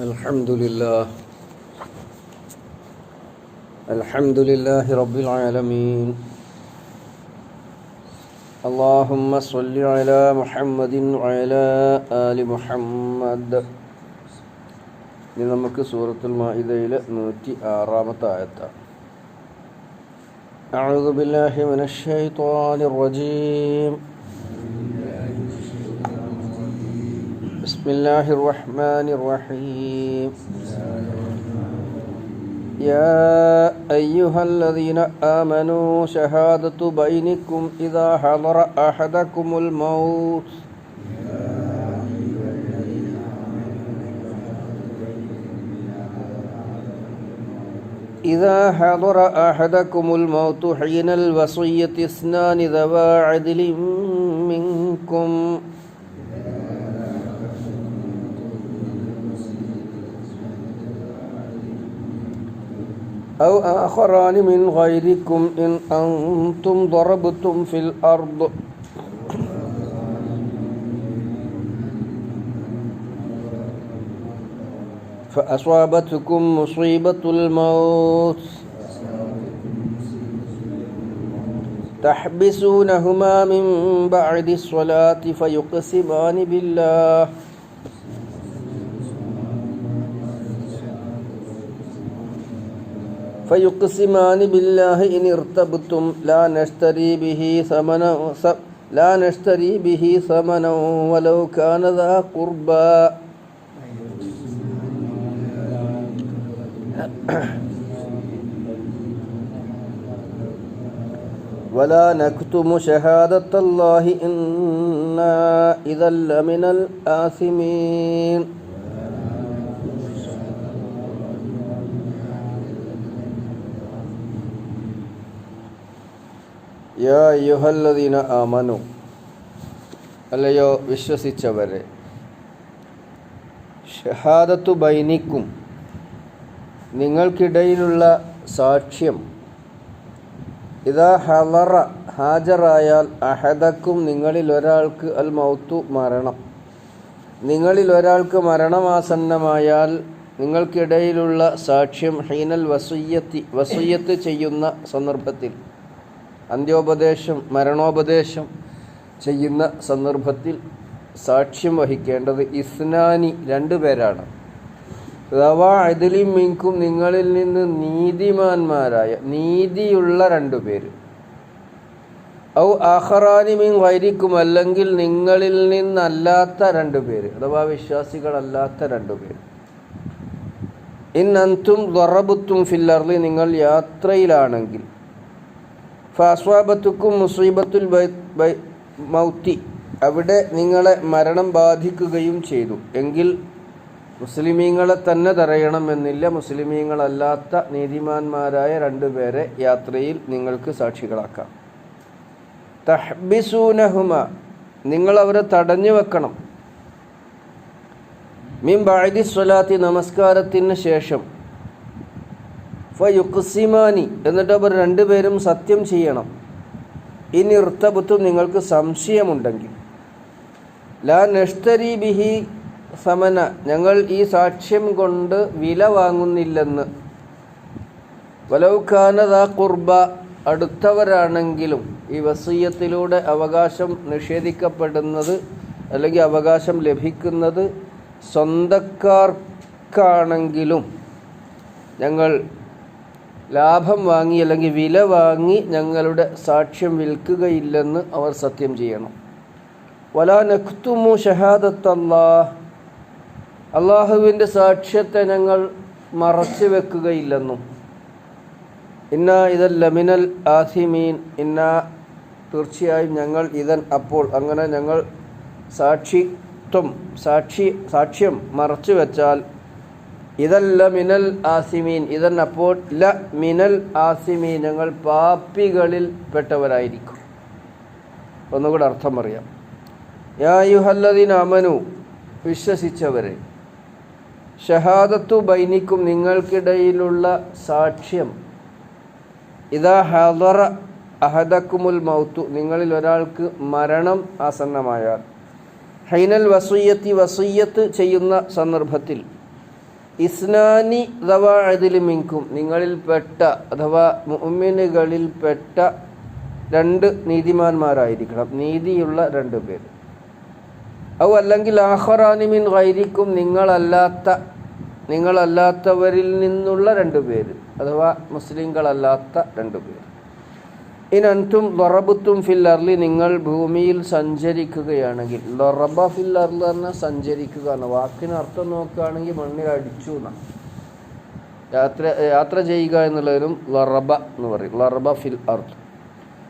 الحمد لله الحمد لله رب العالمين اللهم صل على محمد وعلى آل محمد ഇനി നമുക്ക് സൂറത്തുൽ മാഇദയിലെ നൂറ്റി ആറാമത്തെ ആയത്താണ് أعوذ بالله من الشيطان الرجيم بسم الله الرحمن الرحيم يا أيها الذين آمنوا شهادة بينكم إذا حضر أحدكم الموت إذا حضر أحدكم الموت حين الوصية اثنان ذوى عدل منكم أو آخران من غيركم إن أنتم ضربتم في الأرض. فأصابتكم مصيبة الموت. تحبسونهما من بعد الصلاة فيقسمان بالله. فيقسمان بالله إن ارتبتم لا نشتري به ثمنا لا نشتري به ثمنا ولو كان ذا قربى ولا نكتم شهادة الله إنا إذا لمن الآثمين യാ യുഹല്ലദീന ആമനു. അല്ലയോ വിശ്വസിച്ചവരെ. ഷഹാദത്തു ബൈനിക്കും നിങ്ങൾക്കിടയിലുള്ള സാക്ഷ്യം ഇതാ ഹലറ ഹാജറായാൽ അഹദക്കും നിങ്ങളിൽ ഒരാൾക്ക് അൽ മൗത്തു മരണം. നിങ്ങളിൽ ഒരാൾക്ക് മരണമാസന്നമായാൽ നിങ്ങൾക്കിടയിലുള്ള സാക്ഷ്യം ഹീനൽ വസുയ്യത്തി വസുയ്യത്ത് ചെയ്യുന്ന സന്ദർഭത്തിൽ. അന്ത്യോപദേശം മരണോപദേശം ചെയ്യുന്ന സന്ദർഭത്തിൽ സാക്ഷ്യം വഹിക്കേണ്ടത് ഇസ്നാനി രണ്ടു പേരാണ്. റവാ അതിലി മിങ്കും നിങ്ങളിൽ നിന്ന് നീതിമാന്മാരായ നീതിയുള്ള രണ്ടു പേര്. ഔ അഹറാനി മിൻ വൈരിക്കും അല്ലെങ്കിൽ നിങ്ങളിൽ നിന്നല്ലാത്ത രണ്ടു പേര്. അഥവാ വിശ്വാസികളല്ലാത്ത രണ്ടു പേര്. ഇൻ അന്തും ദറബുത്തും ഫില്ലർലി നിങ്ങൾ യാത്രയിലാണെങ്കിൽ ഫാസ്വാബത്തുക്കും മുസീബത്തുൽ മൗത്തി. അവിടെ നിങ്ങളെ മരണം ബാധിക്കുകയും ചെയ്തു. എങ്കിൽ മുസ്ലിമീങ്ങളെ തന്നെ തറയണമെന്നില്ല മുസ്ലിമീങ്ങളല്ലാത്ത നീതിമാന്മാരായ രണ്ടുപേരെ യാത്രയിൽ നിങ്ങൾക്ക് സാക്ഷികളാക്കാം. തഹ്ബിസൂനഹുമ. നിങ്ങൾ അവരെ തടഞ്ഞു വെക്കണം. മീൻ ബാഴ്ദി സ്വലാത്തി നമസ്കാരത്തിന് ശേഷം ഫയുക്സിമാനി എന്നിട്ട് അവർ രണ്ടുപേരും സത്യം ചെയ്യണം. ഇനി ഇർത്തബുത്തും നിങ്ങൾക്ക് സംശയമുണ്ടെങ്കിൽ. ലാ നഷ്തരി ബിഹി സമന. ഞങ്ങൾ ഈ സാക്ഷ്യം കൊണ്ട് വില വാങ്ങുന്നില്ലെന്ന്. വലൗഖാനദ കുർബ അടുത്തവരാണെങ്കിലും ഈ വസീയത്തിലൂടെ അവകാശം നിഷേധിക്കപ്പെടുന്നത് അല്ലെങ്കിൽ അവകാശം ലഭിക്കുന്നത് സ്വന്തക്കാർക്കാണെങ്കിലും ഞങ്ങൾ ലാഭം വാങ്ങി അല്ലെങ്കിൽ വില വാങ്ങി ഞങ്ങളുടെ സാക്ഷ്യം വിൽക്കുകയില്ലെന്ന് അവർ സത്യം ചെയ്യണം. വലാ നഖ്തുമു ഷഹാദത്തല്ലാ അള്ളാഹുവിന്റെ സാക്ഷ്യത്തെ ഞങ്ങൾ മറച്ചു വെക്കുകയില്ലെന്നും. ഇന്ന ഇതല്ല മിനൽ ആസിമീൻ. ഇന്ന തീർച്ചയായും ഞങ്ങൾ ഇതൻ അപ്പോൾ അങ്ങനെ ഞങ്ങൾ സാക്ഷിത്വം സാക്ഷി സാക്ഷ്യം മറച്ചു വെച്ചാൽ ഇതല്ല മിനൽ ആസിമീൻ. ഇതൻ ല മിനൽ ആസിമീൻ പാപ്പികളിൽ പെട്ടവരായിരിക്കും. ഒന്നുകൂടെ അർത്ഥം അറിയാം യാ അമനു വിശ്വസിച്ചവരെ. ഷഹാദത്തു ബൈനിക്കും നിങ്ങൾക്കിടയിലുള്ള സാക്ഷ്യം. ഇതാ ഹദറ അഹദക്കുമുൽ മൗത്തു നിങ്ങളിൽ ഒരാൾക്ക് മരണം ആസന്നമായാൽ. ഹൈനൽ വസൂയത്തി വസൂയ്യത്ത് ചെയ്യുന്ന സന്ദർഭത്തിൽ ഇസ്നാനി അഥവാ അതിലുമിങ്കും നിങ്ങളിൽപ്പെട്ട അഥവാ മുഅ്മിനുകളിൽപ്പെട്ട രണ്ട് നീതിമാന്മാരായിരിക്കണം. നീതിയുള്ള രണ്ട് പേർ. ഔ അല്ലെങ്കിൽ ആഹ്റാനിമിൻ വൈരിക്കും നിങ്ങളല്ലാത്ത നിങ്ങളല്ലാത്തവരിൽ നിന്നുള്ള രണ്ട് പേര്. അഥവാ മുസ്ലിങ്ങളല്ലാത്ത രണ്ട് പേര്. ഇനന്തും ലൊറബുത്തും ഫിൽ നിങ്ങൾ ഭൂമിയിൽ സഞ്ചരിക്കുകയാണെങ്കിൽ ലൊറബ ഫിൽ അർൽ പറഞ്ഞാൽ സഞ്ചരിക്കുക എന്ന. വാക്കിന് അർത്ഥം നോക്കുകയാണെങ്കിൽ മണ്ണിൽ അടിച്ചു എന്നാണ് യാത്ര യാത്ര ചെയ്യുക എന്നുള്ളതിനും ലറബ എന്ന് പറയും. ലറബ ഫിൽ അർത്ത്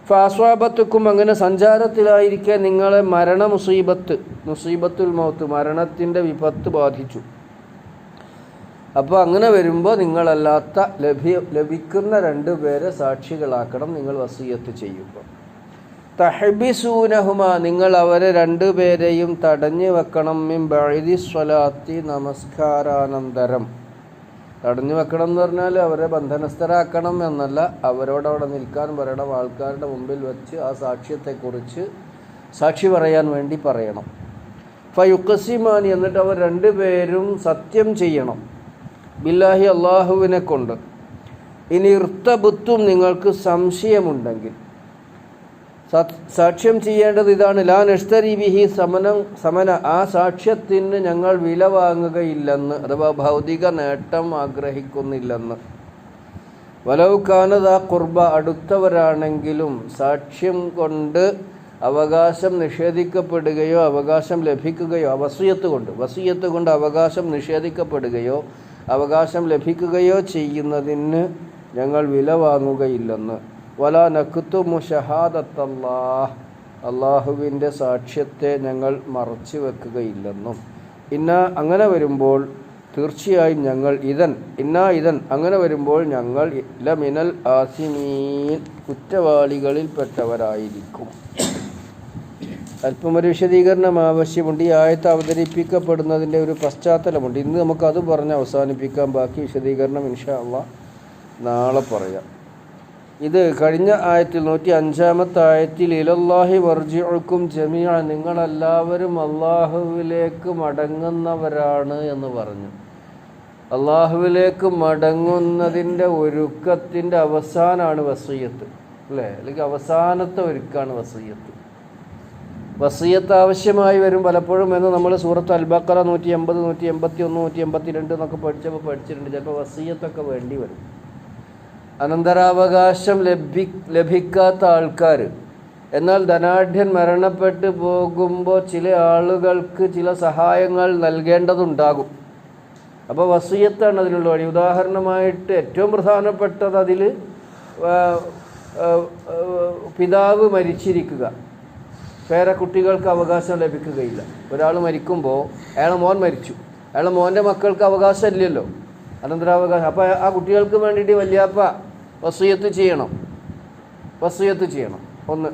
ഫാസ്വാബത്തുക്കും അങ്ങനെ സഞ്ചാരത്തിലായിരിക്കെ നിങ്ങളെ മരണ മുസീബത്ത് മുസീബത്തുൽ മൗത്ത് മരണത്തിന്റെ വിപത്ത് ബാധിച്ചു. അപ്പോൾ അങ്ങനെ വരുമ്പോൾ നിങ്ങളല്ലാത്ത ലഭ്യ ലഭിക്കുന്ന രണ്ട് പേരെ സാക്ഷികളാക്കണം നിങ്ങൾ വസീയത്ത് ചെയ്യുമ്പോൾ. തഹബിസൂനഹുമ നിങ്ങൾ അവരെ രണ്ടു പേരെയും തടഞ്ഞു വെക്കണം. മിം ബഴുതി സ്വലാത്തി നമസ്കാരാനന്തരം. തടഞ്ഞു വെക്കണം എന്ന് പറഞ്ഞാൽ അവരെ ബന്ധനസ്ഥരാക്കണം എന്നല്ല അവരോടവിടെ നിൽക്കാൻ പറയണം. ആൾക്കാരുടെ മുമ്പിൽ വെച്ച് ആ സാക്ഷ്യത്തെക്കുറിച്ച് സാക്ഷി പറയാൻ വേണ്ടി പറയണം. ഫയുക്കസിമാനി എന്നിട്ട് അവർ രണ്ടുപേരും സത്യം ചെയ്യണം. ബില്ലാഹി അള്ളാഹുവിനെ കൊണ്ട് ഇനി ഇർത്തബുത്തും നിങ്ങൾക്ക് സംശയമുണ്ടെങ്കിൽ. സാക്ഷ്യം ചെയ്യേണ്ടത് ഇതാണ്. ലാ നഷ്തരി ബിഹി സമനം സമന ആ സാക്ഷ്യത്തിന് ഞങ്ങൾ വില വാങ്ങുകയില്ലെന്ന് അഥവാ ഭൗതിക നേട്ടം ആഗ്രഹിക്കുന്നില്ലെന്ന്. വലവുക്കാനത് ആ കുർബ അടുത്തവരാണെങ്കിലും സാക്ഷ്യം കൊണ്ട് അവകാശം നിഷേധിക്കപ്പെടുകയോ അവകാശം ലഭിക്കുകയോ വസീയത്ത് കൊണ്ട് വസീയത്ത് കൊണ്ട് അവകാശം നിഷേധിക്കപ്പെടുകയോ അവകാശം ലഭിക്കുകയോ ചെയ്യുന്നതിന് ഞങ്ങൾ വില വാങ്ങുകയില്ലെന്ന്. വല നക്കുത്തുമു ഷഹാദത്തല്ലാഹ്. അള്ളാഹുവിന്റെ സാക്ഷ്യത്തെ ഞങ്ങൾ മറച്ചു വെക്കുകയില്ലെന്നും. ഇന്ന അങ്ങനെ വരുമ്പോൾ തീർച്ചയായും ഞങ്ങൾ ഇതൻ ഇന്ന ഇതൻ അങ്ങനെ വരുമ്പോൾ ഞങ്ങൾ ലമിനൽ ആസിമീൻ കുറ്റവാളികളിൽപ്പെട്ടവരായിരിക്കും. അല്പം ഒരു വിശദീകരണം ആവശ്യമുണ്ട്. ഈ ആയത്ത് അവതരിപ്പിക്കപ്പെടുന്നതിന്റെ ഒരു പശ്ചാത്തലമുണ്ട്. ഇന്ന് നമുക്കത് പറഞ്ഞ് അവസാനിപ്പിക്കാം. ബാക്കി വിശദീകരണം ഇൻഷാ അള്ളാ നാളെ പറയാം. ഇത് കഴിഞ്ഞ ആയത്തിൽ നൂറ്റി അഞ്ചാമത്തെ ആയത്തിൽ ഇലല്ലാഹി വർജിഉക്കും ജമിയ നിങ്ങളെല്ലാവരും അള്ളാഹുവിലേക്ക് മടങ്ങുന്നവരാണ് എന്ന് പറഞ്ഞു. അള്ളാഹുവിലേക്ക് മടങ്ങുന്നതിന്റെ ഒരുക്കത്തിന്റെ അവസാനമാണ് വസീയത്ത്. അല്ലേ? അല്ലെങ്കിൽ അവസാനത്തെ ഒരുക്കാണ് വസീയത്ത്. വസീയത്ത് ആവശ്യമായി വരും പലപ്പോഴും എന്ന് നമ്മൾ സൂറത്ത് അൽബക്കറ നൂറ്റി എൺപത് നൂറ്റി എൺപത്തി ഒന്ന് നൂറ്റി എൺപത്തി രണ്ട് എന്നൊക്കെ പഠിച്ചപ്പോൾ പഠിച്ചിട്ടുണ്ട്. ചിലപ്പോൾ വസീയത്തൊക്കെ വേണ്ടി വരും. അനന്തരാവകാശം ലഭി ലഭിക്കാത്ത ആൾക്കാർ എന്നാൽ ധനാഢ്യൻ മരണപ്പെട്ടു പോകുമ്പോൾ ചില ആളുകൾക്ക് ചില സഹായങ്ങൾ നൽകേണ്ടതുണ്ടാകും. അപ്പോൾ വസീയത്താണ് അതിനുള്ള വഴി. ഉദാഹരണമായിട്ട് ഏറ്റവും പ്രധാനപ്പെട്ടത് അതിൽ പിതാവ് മരിച്ചിരിക്കുക. പേരെ കുട്ടികൾക്ക് അവകാശം ലഭിക്കുകയില്ല. ഒരാൾ മരിക്കുമ്പോൾ അയാളെ മോൻ മരിച്ചു. അയാളെ മോന്റെ മക്കൾക്ക് അവകാശം ഇല്ലല്ലോ അനന്തരാവകാശം അപ്പോൾ ആ കുട്ടികൾക്ക് വേണ്ടിയിട്ട് വല്യാപ്പ വസീയത്ത് ചെയ്യണം. വസീയത്ത് ചെയ്യണം. ഒന്ന്.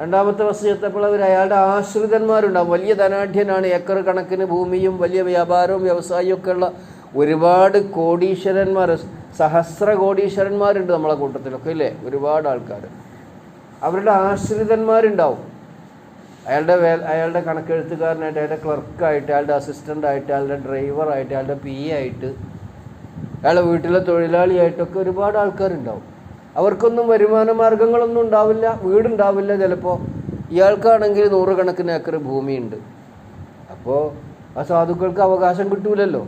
രണ്ടാമത്തെ വസീയത്ത് അപ്പോൾ അവർ അയാളുടെ ആശ്രിതന്മാരുണ്ടാവും. വലിയ ധനാഢ്യനാണ്. ഏക്കർ കണക്കിന് ഭൂമിയും വലിയ വ്യാപാരവും വ്യവസായവും ഒക്കെ ഉള്ള ഒരുപാട് കോടീശ്വരന്മാർ സഹസ്ര കോടീശ്വരന്മാരുണ്ട് നമ്മളെ കൂട്ടത്തിലൊക്കെ ഇല്ലേ? ഒരുപാട് ആൾക്കാർ അവരുടെ ആശ്രിതന്മാരുണ്ടാവും. അയാളുടെ വേ അയാളുടെ കണക്കെഴുത്തുകാരനായിട്ട് അയാളുടെ ക്ലർക്കായിട്ട് അയാളുടെ അസിസ്റ്റന്റായിട്ട് അയാളുടെ ഡ്രൈവറായിട്ട് അയാളുടെ പി ആയിട്ട് അയാളുടെ വീട്ടിലെ തൊഴിലാളിയായിട്ടൊക്കെ ഒരുപാട് ആൾക്കാരുണ്ടാവും. അവർക്കൊന്നും വരുമാന മാർഗങ്ങളൊന്നും ഉണ്ടാവില്ല വീടുണ്ടാവില്ല ചിലപ്പോൾ ഇയാൾക്കാണെങ്കിൽ നൂറുകണക്കിന് ഏക്കർ ഭൂമിയുണ്ട്. അപ്പോൾ ആ സാധുക്കൾക്ക് അവകാശം കിട്ടൂലല്ലോ.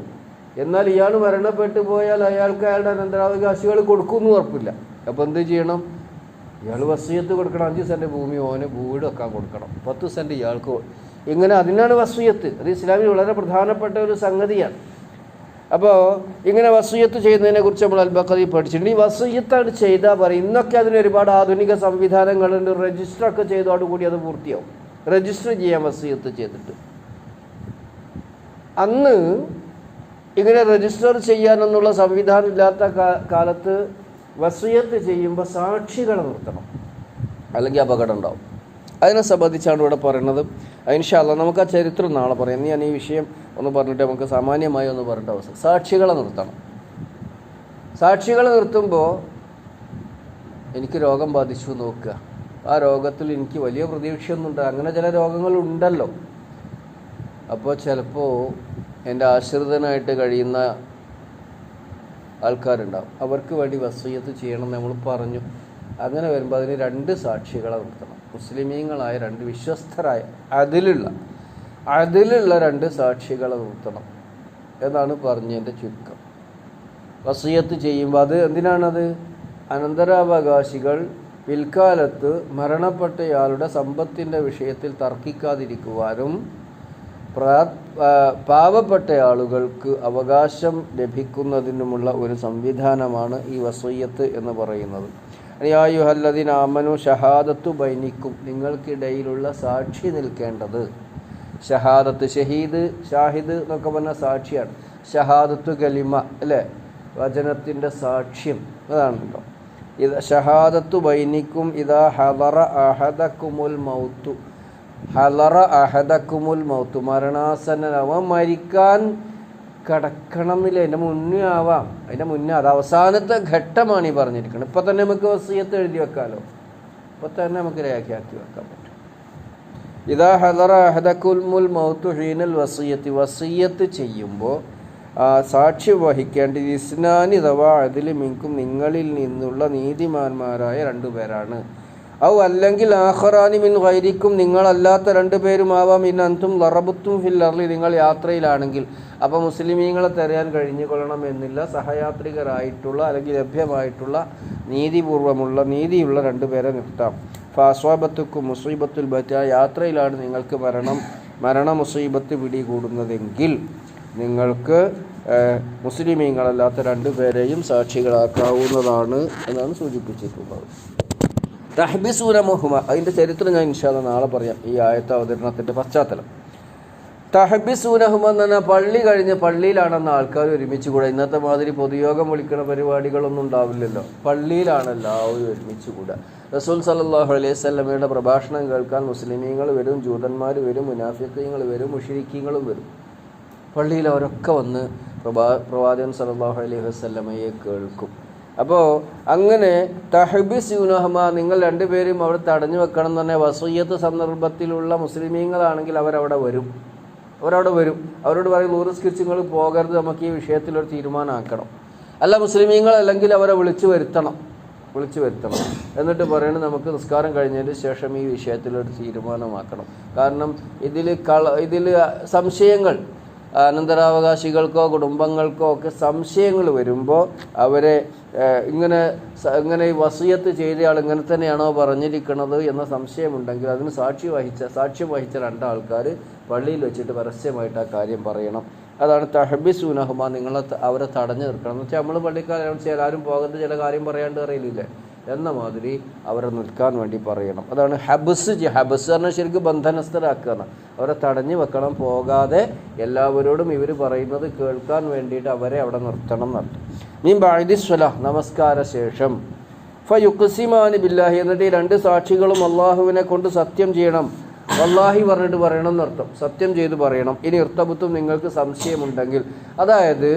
എന്നാൽ ഇയാൾ മരണപ്പെട്ടു പോയാൽ അയാൾക്ക് അയാളുടെ അനന്തരാവകാശികൾ കൊടുക്കുമെന്ന് ഉറപ്പില്ല. അപ്പോൾ എന്ത് ചെയ്യണം? ഇയാൾ വസീയത്ത് കൊടുക്കണം. അഞ്ച് സെന്റ് ഭൂമി ഓന് വീട് വെക്കാൻ കൊടുക്കണം. പത്ത് സെന്റ് ഇയാൾക്ക് ഇങ്ങനെ അതിനാണ് വസീയത്ത്. അത് ഇസ്ലാമിൽ വളരെ പ്രധാനപ്പെട്ട ഒരു സംഗതിയാണ്. അപ്പോൾ ഇങ്ങനെ വസൂയത്ത് ചെയ്യുന്നതിനെ കുറിച്ച് നമ്മൾ അൽബക്കതി പഠിച്ചിട്ടുണ്ട്. ഈ വസൂയത്താണ് ചെയ്താൽ പറയും ഇന്നൊക്കെ അതിന് ഒരുപാട് ആധുനിക സംവിധാനങ്ങളുണ്ട്. രജിസ്റ്ററൊക്കെ ചെയ്തോടുകൂടി അത് പൂർത്തിയാവും. രജിസ്റ്റർ ചെയ്യാൻ വസൂയത്ത് ചെയ്തിട്ട്. അന്ന് ഇങ്ങനെ രജിസ്റ്റർ ചെയ്യാനെന്നുള്ള സംവിധാനം ഇല്ലാത്ത കാലത്ത് വസീയത്ത് ചെയ്യുമ്പോൾ സാക്ഷികളെ നിർത്തണം. അല്ലെങ്കിൽ അപകടം ഉണ്ടാവും. അതിനെ സംബന്ധിച്ചാണ് ഇവിടെ പറയുന്നത്. ഇൻഷാല്ല നമുക്ക് ആ ചരിത്രം നാളെ പറയാം. ഞാൻ ഈ വിഷയം ഒന്ന് പറഞ്ഞിട്ട് നമുക്ക് സാമാന്യമായി ഒന്ന് പറഞ്ഞിട്ട് അവസ്ഥ സാക്ഷികളെ നിർത്തണം. സാക്ഷികളെ നിർത്തുമ്പോൾ എനിക്ക് രോഗം ബാധിച്ചു നോക്കുക. ആ രോഗത്തിൽ എനിക്ക് വലിയ പ്രതീക്ഷയൊന്നുമുണ്ട് അങ്ങനെ ചില രോഗങ്ങളുണ്ടല്ലോ. അപ്പോൾ ചിലപ്പോൾ എന്റെ ആശ്രിതനായിട്ട് കഴിയുന്ന ആൾക്കാരുണ്ടാവും. അവർക്ക് വേണ്ടി വസീയത്ത് ചെയ്യണം നമ്മൾ പറഞ്ഞു. അങ്ങനെ വരുമ്പോൾ അതിന് രണ്ട് സാക്ഷികളെ നിർത്തണം. മുസ്ലിമീങ്ങളായ രണ്ട് വിശ്വസ്തരായ അതിലുള്ള അതിലുള്ള രണ്ട് സാക്ഷികളെ നിർത്തണം എന്നാണ് പറഞ്ഞതിന്റെ ചുരുക്കം. വസീയത്ത് ചെയ്യുമ്പോൾ അത് എന്തിനാണത്? അനന്തരാവകാശികൾ പിൽക്കാലത്ത് മരണപ്പെട്ടയാളുടെ സമ്പത്തിന്റെ വിഷയത്തിൽ തർക്കിക്കാതിരിക്കുവാനും പാവപ്പെട്ട ആളുകൾക്ക് അവകാശം ലഭിക്കുന്നതിനുമുള്ള ഒരു സംവിധാനമാണ് ഈ വസയ്യത്ത് എന്ന് പറയുന്നത്. അനിയായുഹല്ലദിൻ ആമനു ഷഹാദത്തു ബൈനിക്കും നിങ്ങൾക്കിടയിലുള്ള സാക്ഷി നിൽക്കേണ്ടത്. ഷഹാദത്ത് ഷഹീദ് ഷാഹിദ് എന്നൊക്കെ പറഞ്ഞ സാക്ഷിയാണ്. ഷഹാദത്തു കലിമ അല്ലേ? വചനത്തിന്റെ സാക്ഷ്യം അതാണല്ലോ. ഇത് ഷഹാദത്തു ബൈനിക്കും ഇതാ ഹദറ അഹദക്കുമുൽ മൗത്തു. ഹലറ അഹദക്കുമുൽ മൗത്തു. മരണാസന്നൻ അവൻ മരിക്കാൻ കിടക്കണം എന്നില്ല അതിന്റെ മുന്നേ ആവാം. അതിന്റെ മുന്നേ അത് അവസാനത്തെ ഘട്ടമാണ് ഈ പറഞ്ഞിരിക്കുന്നത്. ഇപ്പം തന്നെ നമുക്ക് വസീയത്ത് എഴുതി വെക്കാമല്ലോ ഇപ്പം തന്നെ നമുക്ക് രേഖയാക്കി വെക്കാൻ പറ്റും. ഇതാ ഹലറ അഹദക്കുൽമുൽ മൗത്തു ഹീനൽ വസീയത്ത്. വസീയത്ത് ചെയ്യുമ്പോൾ സാക്ഷി വഹിക്കേണ്ടത് ഇസ്നാനി ദവാ അതിൽ മിങ്കും നിങ്ങളിൽ നിന്നുള്ള നീതിമാന്മാരായ രണ്ടുപേരാണ്. ഔ അല്ലെങ്കിൽ ആഹ്റാനി മിൻ വൈരിക്കും നിങ്ങളല്ലാത്ത രണ്ടു പേരുമാവാം. ഇൻ അന്തും ലറബുത്തും ഫിൽ അർലി നിങ്ങൾ യാത്രയിലാണെങ്കിൽ. അപ്പോൾ മുസ്ലിമീങ്ങളെ തെരയാൻ കഴിഞ്ഞുകൊള്ളണം എന്നില്ല. സഹയാത്രികരായിട്ടുള്ള അല്ലെങ്കിൽ ലഭ്യമായിട്ടുള്ള നീതിപൂർവമുള്ള നീതിയുള്ള രണ്ടുപേരെ നിർത്താം. ഫാസ്വാബത്തുക്കും മുസീബത്തുൽ ബറ്റ യാത്രയിലാണ് നിങ്ങൾക്ക് മരണം മരണ മുസീബത്ത് പിടികൂടുന്നതെങ്കിൽ നിങ്ങൾക്ക് മുസ്ലിമീങ്ങളല്ലാത്ത രണ്ടുപേരെയും സാക്ഷികളാക്കാവുന്നതാണ് എന്നാണ് സൂചിപ്പിച്ചിട്ടുള്ളത്. തഹ്ബിസൂന അതിന്റെ ചരിത്രം ഞാൻ ഇൻഷാല്ല നാളെ പറയാം. ഈ ആയത്ത അവതരണത്തിന്റെ പശ്ചാത്തലം. തഹബിസൂനഹുമ എന്ന് പറഞ്ഞാൽ പള്ളി കഴിഞ്ഞ് പള്ളിയിലാണെന്ന് ആൾക്കാർ ഒരുമിച്ച് കൂടെ. ഇന്നത്തെ മാതിരി പൊതുയോഗം വിളിക്കുന്ന പരിപാടികളൊന്നും ഉണ്ടാവില്ലല്ലോ. പള്ളിയിലാണ് എല്ലാവരും ഒരുമിച്ച് കൂടെ. റസൂൽ സല്ലല്ലാഹു അലൈഹി സ്വലമയുടെ പ്രഭാഷണം കേൾക്കാൻ മുസ്ലിമീങ്ങൾ വരും ജൂതന്മാർ വരും മുനാഫിക്കീങ്ങൾ വരും മുഷിരിക്കീങ്ങളും വരും. പള്ളിയിൽ അവരൊക്കെ വന്ന് പ്രഭാ പ്രവാചകൻ സല്ലല്ലാഹു അലൈഹി വസ്ലമയെ കേൾക്കും. അപ്പോൾ അങ്ങനെ തഹബി യുനഹമ നിങ്ങൾ രണ്ടുപേരും അവിടെ തടഞ്ഞു വെക്കണം എന്ന് പറഞ്ഞാൽ വസൂയത്ത് സന്ദർഭത്തിലുള്ള മുസ്ലിമീങ്ങളാണെങ്കിൽ അവരവിടെ വരും. അവരവിടെ വരും. അവരോട് പറയും നൂറ് സ്കിച്ചുകൾ പോകരുത് നമുക്ക് ഈ വിഷയത്തിൽ ഒരു തീരുമാനമാക്കണം. അല്ല മുസ്ലിമീങ്ങൾ അല്ലെങ്കിൽ അവരെ വിളിച്ചു വരുത്തണം. വിളിച്ചു വരുത്തണം. എന്നിട്ട് പറയണത് നമുക്ക് നിസ്കാരം കഴിഞ്ഞതിന് ശേഷം ഈ വിഷയത്തിൽ ഒരു തീരുമാനമാക്കണം. കാരണം ഇതിൽ കള ഇതിൽ സംശയങ്ങൾ അനന്തരാവകാശികൾക്കോ കുടുംബങ്ങൾക്കോ ഒക്കെ സംശയങ്ങൾ വരുമ്പോൾ അവരെ ഇങ്ങനെ ഇങ്ങനെ ഈ വസീയത്ത് ചെയ്തയാൾ ഇങ്ങനെ തന്നെയാണോ പറഞ്ഞിരിക്കുന്നത് എന്ന സംശയമുണ്ടെങ്കിൽ അതിന് സാക്ഷി വഹിച്ച സാക്ഷ്യം വഹിച്ച രണ്ടാൾക്കാർ പള്ളിയിൽ വെച്ചിട്ട് പരസ്യമായിട്ട് ആ കാര്യം പറയണം. അതാണ് തഹബിസുനഹുമ നിങ്ങളെ അവരെ തടഞ്ഞു നിർക്കണം എന്ന് വെച്ചാൽ നമ്മൾ പള്ളിക്കാരെ ചില ആരും പോകരുത് ചില കാര്യം പറയാണ്ട് അറിയില്ലേ എന്ന മാതിരി അവരെ നിൽക്കാൻ വേണ്ടി പറയണം. അതാണ് ഹബസ് ഹബസ് പറഞ്ഞാൽ ശരിക്കും ബന്ധനസ്ഥരാക്കുക അവരെ തടഞ്ഞു വെക്കണം പോകാതെ എല്ലാവരോടും ഇവർ പറയുന്നത് കേൾക്കാൻ വേണ്ടിയിട്ട് അവരെ അവിടെ നിർത്തണം എന്നർത്ഥം മീൻ ബാഴ്ദിസ്വല നമസ്കാര ശേഷം. ഫയുക്കുസിമാനി ബില്ലാഹി എന്നിട്ട് ഈ രണ്ട് സാക്ഷികളും അള്ളാഹുവിനെ കൊണ്ട് സത്യം ചെയ്യണം. വല്ലാഹി പറഞ്ഞിട്ട് പറയണം എന്നർത്ഥം. സത്യം ചെയ്ത് പറയണം. ഇനി ഇർത്തബുത്തും നിങ്ങൾക്ക് സംശയമുണ്ടെങ്കിൽ. അതായത്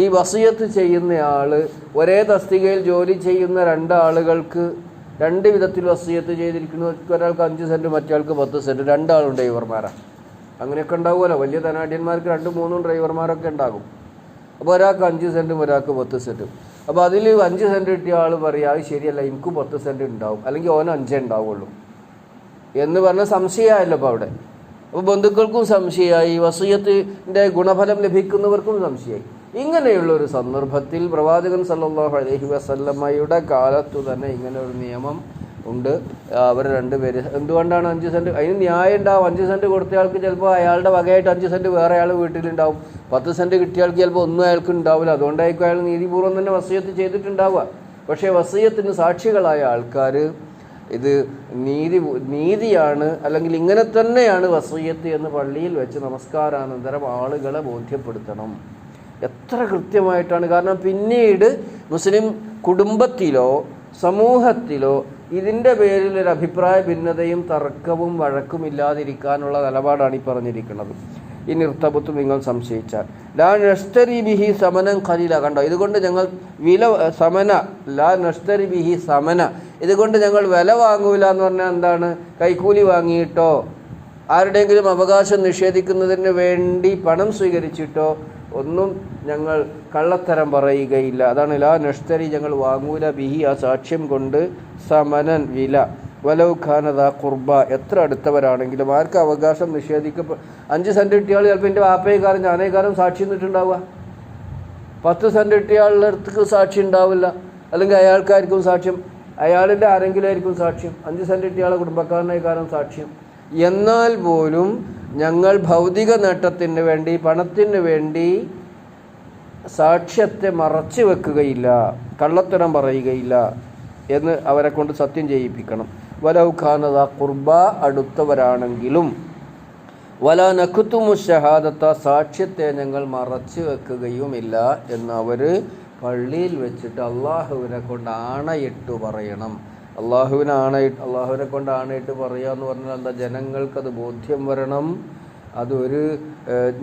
ഈ വസിയത്ത് ചെയ്യുന്നയാൾ ഒരേ തസ്തികയിൽ ജോലി ചെയ്യുന്ന രണ്ടാളുകൾക്ക് രണ്ട് വിധത്തിൽ വസിയത്ത് ചെയ്തിരിക്കുന്നു. ഒരാൾക്ക് അഞ്ച് സെന്റ് മറ്റേയാൾക്ക് പത്ത് സെന്റ് രണ്ടാളും ഡ്രൈവർമാരാണ് അങ്ങനെയൊക്കെ ഉണ്ടാവുമല്ലോ. വലിയ ധനാഢ്യന്മാർക്ക് രണ്ട് മൂന്നും ഡ്രൈവർമാരൊക്കെ ഉണ്ടാകും. അപ്പോൾ ഒരാൾക്ക് അഞ്ച് സെന്റും ഒരാൾക്ക് പത്ത് സെന്റും അപ്പോൾ അതിൽ അഞ്ച് സെന്റ് കിട്ടിയ ആൾ പറയുക അത് ശരിയല്ല എനിക്കും പത്ത് സെന്റ് ഉണ്ടാവും. അല്ലെങ്കിൽ ഓൻ അഞ്ചേ ഉണ്ടാവുള്ളൂ. എന്ന് പറഞ്ഞ സംശയമായല്ലോ അപ്പോൾ അവിടെ. അപ്പോൾ ബന്ധുക്കൾക്കും സംശയമായി വസീയത്തിന്റെ ഗുണഫലം ലഭിക്കുന്നവർക്കും സംശയമായി. ഇങ്ങനെയുള്ള ഒരു സന്ദർഭത്തിൽ പ്രവാചകൻ സല്ലാഹു അലഹി വസല്ലമ്മയുടെ കാലത്തു തന്നെ ഇങ്ങനെ ഒരു നിയമം ഉണ്ട്. അവർ രണ്ടുപേര് എന്തുകൊണ്ടാണ് അഞ്ച് സെന്റ് അതിന് ന്യായം ഉണ്ടാവും. അഞ്ച് സെന്റ് കൊടുത്തയാൾക്ക് ചിലപ്പോൾ അയാളുടെ വകയായിട്ട് അഞ്ച് സെന്റ് വേറെ അയാൾ വീട്ടിലുണ്ടാവും. പത്ത് സെന്റ് കിട്ടിയാൾക്ക് ചിലപ്പോൾ ഒന്നും അയാൾക്ക് ഉണ്ടാവില്ല. അതുകൊണ്ടായിരിക്കും അയാൾ നീതിപൂർവം തന്നെ വസീയത്ത് ചെയ്തിട്ടുണ്ടാവുക. പക്ഷേ വസീയത്തിന് സാക്ഷികളായ ആൾക്കാർ ഇത് നീതി നീതിയാണ് അല്ലെങ്കിൽ ഇങ്ങനെ തന്നെയാണ് വസീയത്ത് എന്ന് പള്ളിയിൽ വെച്ച് നമസ്കാരാനന്തരം ആളുകളെ ബോധ്യപ്പെടുത്തണം. എത്ര കൃത്യമായിട്ടാണ്. കാരണം പിന്നീട് മുസ്ലിം കുടുംബത്തിലോ സമൂഹത്തിലോ ഇതിന്റെ പേരിൽ ഒരു അഭിപ്രായ ഭിന്നതയും തർക്കവും വഴക്കും ഇല്ലാതിരിക്കാനുള്ള നിലപാടാണ് ഈ പറഞ്ഞിരിക്കുന്നത്. ഈ നിർത്തബത്തും നിങ്ങൾ സംശയിച്ചാൽ. ലാ നഷ്തരി ബിഹി സമനം ഖലീല. കണ്ടോ? ഇതുകൊണ്ട് ഞങ്ങൾ വില സമന ലാ നഷ്തരി ബിഹി സമന. ഇതുകൊണ്ട് ഞങ്ങൾ വില വാങ്ങൂല എന്ന് പറഞ്ഞാൽ എന്താണ്? കൈക്കൂലി വാങ്ങിയിട്ടോ? ആരുടെയെങ്കിലും അവകാശം നിഷേധിക്കുന്നതിന് വേണ്ടി പണം സ്വീകരിച്ചിട്ടോ? ഒന്നും ഞങ്ങൾ കള്ളത്തരം പറയുകയില്ല. അതാണ് ലാ നഷ്തരി ഞങ്ങൾ വാങ്ങൂല ബിഹി ആ സാക്ഷ്യം കൊണ്ട് സമനൻ വില. വലവ് ഖാനത കുർബ എത്ര അടുത്തവരാണെങ്കിലും ആർക്ക് അവകാശം നിഷേധിക്കപ്പെ? അഞ്ച് സെന്റ് കിട്ടിയാൽ ചിലപ്പോൾ എന്റെ വാപ്പയെക്കാരൻ ഞാനേക്കാരും സാക്ഷി നിന്നിട്ടുണ്ടാവുക. പത്ത് സെന്റ് കിട്ടിയാളുടെ അടുത്തേക്ക് സാക്ഷി ഉണ്ടാവില്ല. അല്ലെങ്കിൽ അയാൾക്കായിരിക്കും സാക്ഷ്യം. അയാളിന്റെ ആരെങ്കിലും ആയിരിക്കും സാക്ഷ്യം. അഞ്ച് സെന്റ് കിട്ടിയാളെ കുടുംബക്കാരനേക്കാരൻ സാക്ഷ്യം. എന്നാൽ പോലും ഞങ്ങൾ ഭൗതിക നേട്ടത്തിന് വേണ്ടി പണത്തിന് വേണ്ടി സാക്ഷ്യത്തെ മറച്ചു വെക്കുകയില്ല. കള്ളത്തരം പറയുകയില്ല എന്ന് അവരെ കൊണ്ട് സത്യം ചെയ്യിപ്പിക്കണം. വലൗഖാനത കുർബ അടുത്തവരാണെങ്കിലും വല നഖുത്തുമു ഷഹാദത്ത സാക്ഷ്യത്തെ ഞങ്ങൾ മറച്ചു വെക്കുകയുമില്ല എന്ന് അവർ പള്ളിയിൽ വെച്ചിട്ട് അള്ളാഹുവിനെ കൊണ്ട് ആണയിട്ട് പറയണം. അള്ളാഹുവിനെ ആണയിട്ട് അള്ളാഹുവിനെ കൊണ്ട് ആണയിട്ട് പറയുക എന്ന് പറഞ്ഞാൽ എന്താ? ജനങ്ങൾക്കത് ബോധ്യം വരണം. അതൊരു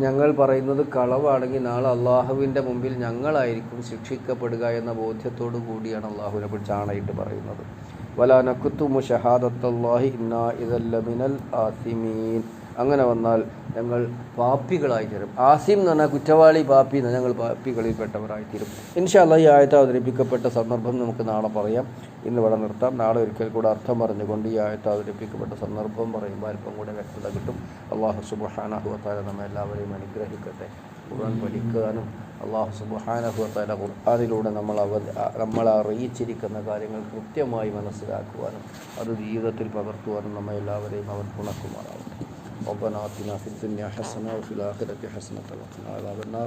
ഞങ്ങൾ പറയുന്നത് കളവാണെങ്കിൽ നാളെ അള്ളാഹുവിന്റെ മുമ്പിൽ ഞങ്ങളായിരിക്കും ശിക്ഷിക്കപ്പെടുക എന്ന ബോധ്യത്തോടു കൂടിയാണ് അള്ളാഹുവിനെ കുറിച്ച് ആണയിട്ട് പറയുന്നത്. വല നക്കുത്തുമു ഷഹാദത്തല്ലാഹി ഇന്നാ ഇതല്ല മിനൽ ആസിമീൻ. അങ്ങനെ വന്നാൽ ഞങ്ങൾ പാപ്പികളായി തീരും. ആസിം എന്ന് പറഞ്ഞാൽ കുറ്റവാളി പാപ്പി എന്ന് ഞങ്ങൾ പാപ്പികളിൽ പെട്ടവരായി തീരും ഇൻഷാല്ല ഈ ആയത്ത് അവതരിപ്പിക്കപ്പെട്ട സന്ദർഭം നമുക്ക് നാളെ പറയാം. ഇന്ന് ഇവിടെ നിർത്താം. നാളെ ഒരിക്കൽ കൂടെ അർത്ഥം പറഞ്ഞുകൊണ്ട് ഈ ആയത്ത് അവതരിപ്പിക്കപ്പെട്ട സന്ദർഭം പറയുമ്പോൾ അല്പം കൂടെ വ്യക്തത കിട്ടും. അള്ളാഹു സുബഹാനഹുവത്താല നമ്മെ എല്ലാവരെയും അനുഗ്രഹിക്കട്ടെ. ഖുർആൻ പഠിക്കാനും അള്ളാഹു സുബഹാനഹുവത്താല ഖുർആാനിലൂടെ നമ്മൾ അവ നമ്മളെ അറിയിച്ചിരിക്കുന്ന കാര്യങ്ങൾ കൃത്യമായി മനസ്സിലാക്കുവാനും അത് ജീവിതത്തിൽ പകർത്തുവാനും നമ്മെ എല്ലാവരെയും അവർ തുണക്കുമാറാവട്ടെ ربنا آتنا في الدنيا حسنة وفي الآخرة حسنة وقنا عذاب النار